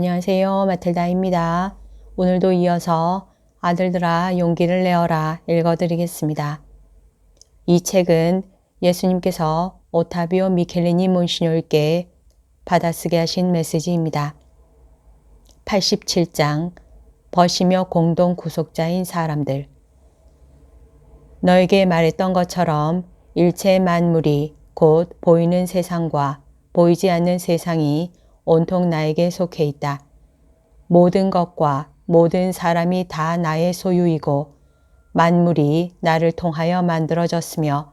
안녕하세요. 마틀다입니다. 오늘도 이어서 아들들아 용기를 내어라 읽어드리겠습니다. 이 책은 예수님께서 오타비오 미켈리니 몬시뇨에게 받아쓰게 하신 메시지입니다. 87장 버시며 공동 구속자인 사람들 너에게 말했던 것처럼 일체 만물이 곧 보이는 세상과 보이지 않는 세상이 온통 나에게 속해 있다. 모든 것과 모든 사람이 다 나의 소유이고 만물이 나를 통하여 만들어졌으며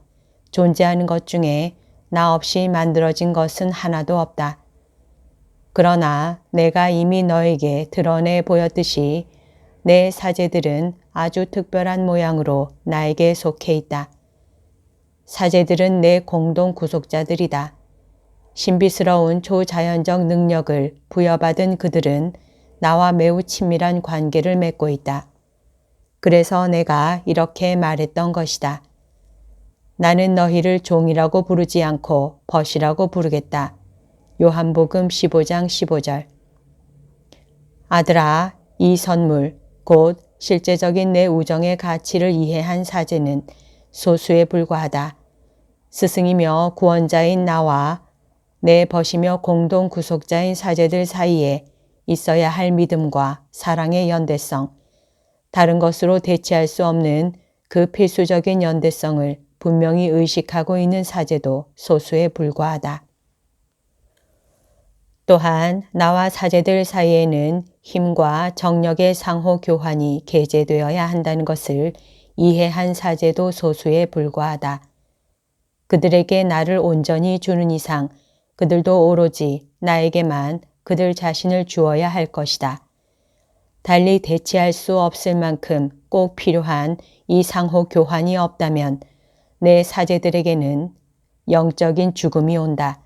존재하는 것 중에 나 없이 만들어진 것은 하나도 없다. 그러나 내가 이미 너에게 드러내 보였듯이 내 사제들은 아주 특별한 모양으로 나에게 속해 있다. 사제들은 내 공동 구속자들이다. 신비스러운 초자연적 능력을 부여받은 그들은 나와 매우 친밀한 관계를 맺고 있다. 그래서 내가 이렇게 말했던 것이다. 나는 너희를 종이라고 부르지 않고 벗이라고 부르겠다. 요한복음 15장 15절. 아들아, 이 선물, 곧 실제적인 내 우정의 가치를 이해한 사제는 소수에 불과하다. 스승이며 구원자인 나와 내 벗이며 공동 구속자인 사제들 사이에 있어야 할 믿음과 사랑의 연대성, 다른 것으로 대체할 수 없는 그 필수적인 연대성을 분명히 의식하고 있는 사제도 소수에 불과하다. 또한 나와 사제들 사이에는 힘과 정력의 상호 교환이 게재되어야 한다는 것을 이해한 사제도 소수에 불과하다. 그들에게 나를 온전히 주는 이상 그들도 오로지 나에게만 그들 자신을 주어야 할 것이다. 달리 대체할 수 없을 만큼 꼭 필요한 이 상호 교환이 없다면 내 사제들에게는 영적인 죽음이 온다.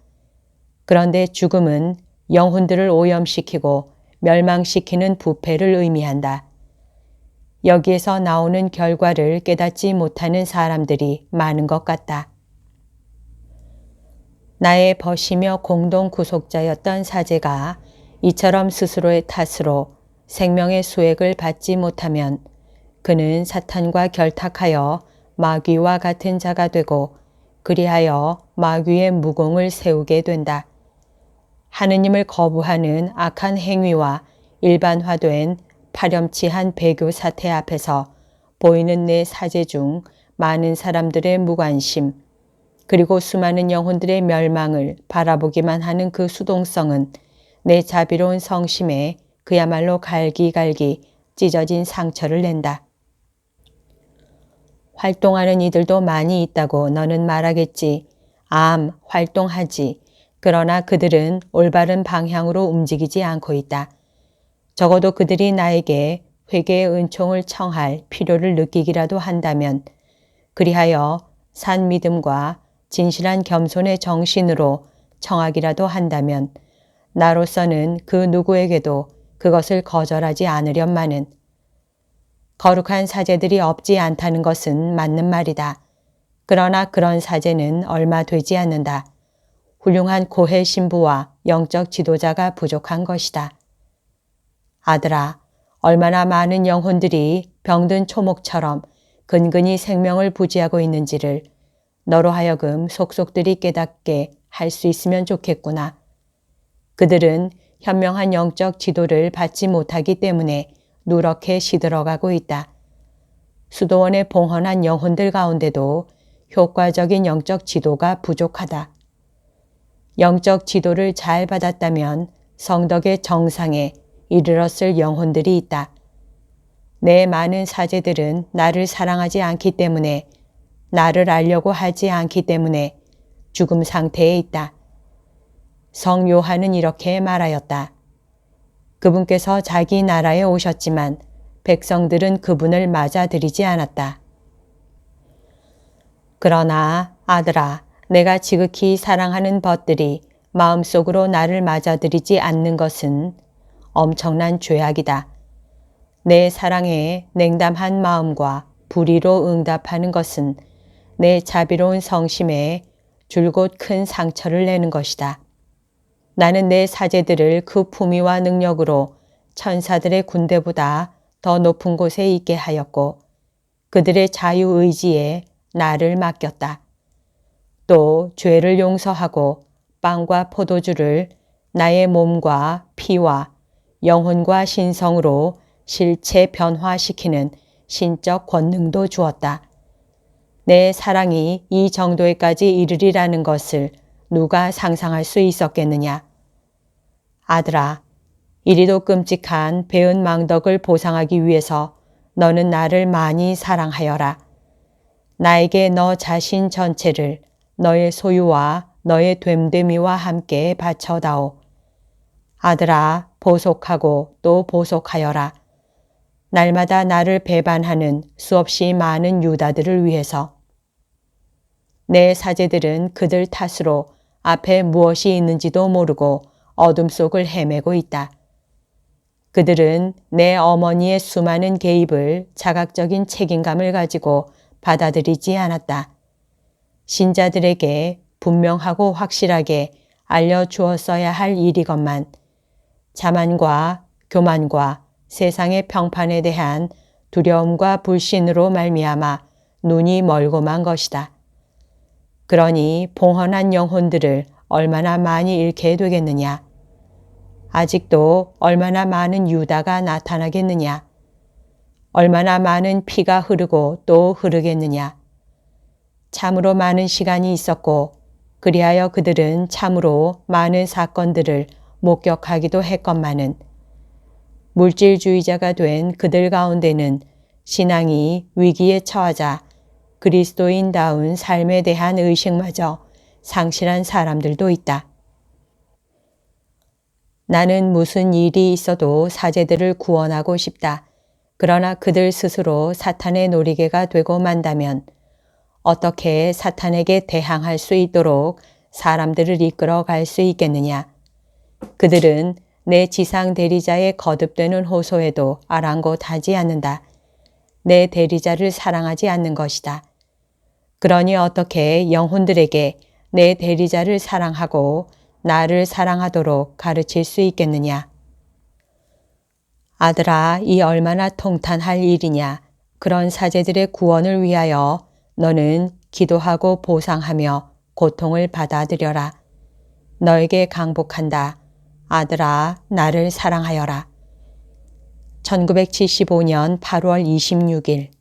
그런데 죽음은 영혼들을 오염시키고 멸망시키는 부패를 의미한다. 여기에서 나오는 결과를 깨닫지 못하는 사람들이 많은 것 같다. 나의 버시며 공동 구속자였던 사제가 이처럼 스스로의 탓으로 생명의 수액을 받지 못하면 그는 사탄과 결탁하여 마귀와 같은 자가 되고 그리하여 마귀의 무공을 세우게 된다. 하느님을 거부하는 악한 행위와 일반화된 파렴치한 배교 사태 앞에서 보이는 내 사제 중 많은 사람들의 무관심, 그리고 수많은 영혼들의 멸망을 바라보기만 하는 그 수동성은 내 자비로운 성심에 그야말로 갈기갈기 찢어진 상처를 낸다. 활동하는 이들도 많이 있다고 너는 말하겠지. 암, 활동하지. 그러나 그들은 올바른 방향으로 움직이지 않고 있다. 적어도 그들이 나에게 회개의 은총을 청할 필요를 느끼기라도 한다면 그리하여 산 믿음과 진실한 겸손의 정신으로 청하기라도 한다면 나로서는 그 누구에게도 그것을 거절하지 않으련마는 거룩한 사제들이 없지 않다는 것은 맞는 말이다. 그러나 그런 사제는 얼마 되지 않는다. 훌륭한 고해 신부와 영적 지도자가 부족한 것이다. 아들아, 얼마나 많은 영혼들이 병든 초목처럼 근근히 생명을 부지하고 있는지를 너로 하여금 속속들이 깨닫게 할 수 있으면 좋겠구나. 그들은 현명한 영적 지도를 받지 못하기 때문에 누렇게 시들어가고 있다. 수도원의 봉헌한 영혼들 가운데도 효과적인 영적 지도가 부족하다. 영적 지도를 잘 받았다면 성덕의 정상에 이르렀을 영혼들이 있다. 내 많은 사제들은 나를 사랑하지 않기 때문에 나를 알려고 하지 않기 때문에 죽음 상태에 있다. 성 요한은 이렇게 말하였다. 그분께서 자기 나라에 오셨지만 백성들은 그분을 맞아들이지 않았다. 그러나 아들아, 내가 지극히 사랑하는 벗들이 마음속으로 나를 맞아들이지 않는 것은 엄청난 죄악이다. 내 사랑에 냉담한 마음과 불의로 응답하는 것은 내 자비로운 성심에 줄곧 큰 상처를 내는 것이다. 나는 내 사제들을 그 품위와 능력으로 천사들의 군대보다 더 높은 곳에 있게 하였고 그들의 자유의지에 나를 맡겼다. 또 죄를 용서하고 빵과 포도주를 나의 몸과 피와 영혼과 신성으로 실체 변화시키는 신적 권능도 주었다. 내 사랑이 이 정도에까지 이르리라는 것을 누가 상상할 수 있었겠느냐. 아들아, 이리도 끔찍한 배은 망덕을 보상하기 위해서 너는 나를 많이 사랑하여라. 나에게 너 자신 전체를 너의 소유와 너의 됨됨이와 함께 바쳐다오. 아들아, 보속하고 또 보속하여라. 날마다 나를 배반하는 수없이 많은 유다들을 위해서. 내 사제들은 그들 탓으로 앞에 무엇이 있는지도 모르고 어둠 속을 헤매고 있다. 그들은 내 어머니의 수많은 개입을 자각적인 책임감을 가지고 받아들이지 않았다. 신자들에게 분명하고 확실하게 알려주었어야 할 일이건만 자만과 교만과 세상의 평판에 대한 두려움과 불신으로 말미암아 눈이 멀고만 것이다. 그러니 봉헌한 영혼들을 얼마나 많이 잃게 되겠느냐. 아직도 얼마나 많은 유다가 나타나겠느냐. 얼마나 많은 피가 흐르고 또 흐르겠느냐. 참으로 많은 시간이 있었고 그리하여 그들은 참으로 많은 사건들을 목격하기도 했건만은 물질주의자가 된 그들 가운데는 신앙이 위기에 처하자 그리스도인다운 삶에 대한 의식마저 상실한 사람들도 있다. 나는 무슨 일이 있어도 사제들을 구원하고 싶다. 그러나 그들 스스로 사탄의 놀이개가 되고 만다면 어떻게 사탄에게 대항할 수 있도록 사람들을 이끌어 갈 수 있겠느냐. 그들은 내 지상 대리자의 거듭되는 호소에도 아랑곳하지 않는다. 내 대리자를 사랑하지 않는 것이다. 그러니 어떻게 영혼들에게 내 대리자를 사랑하고 나를 사랑하도록 가르칠 수 있겠느냐. 아들아, 이 얼마나 통탄할 일이냐. 그런 사제들의 구원을 위하여 너는 기도하고 보상하며 고통을 받아들여라. 너에게 강복한다. 아들아, 나를 사랑하여라. 1975년 8월 26일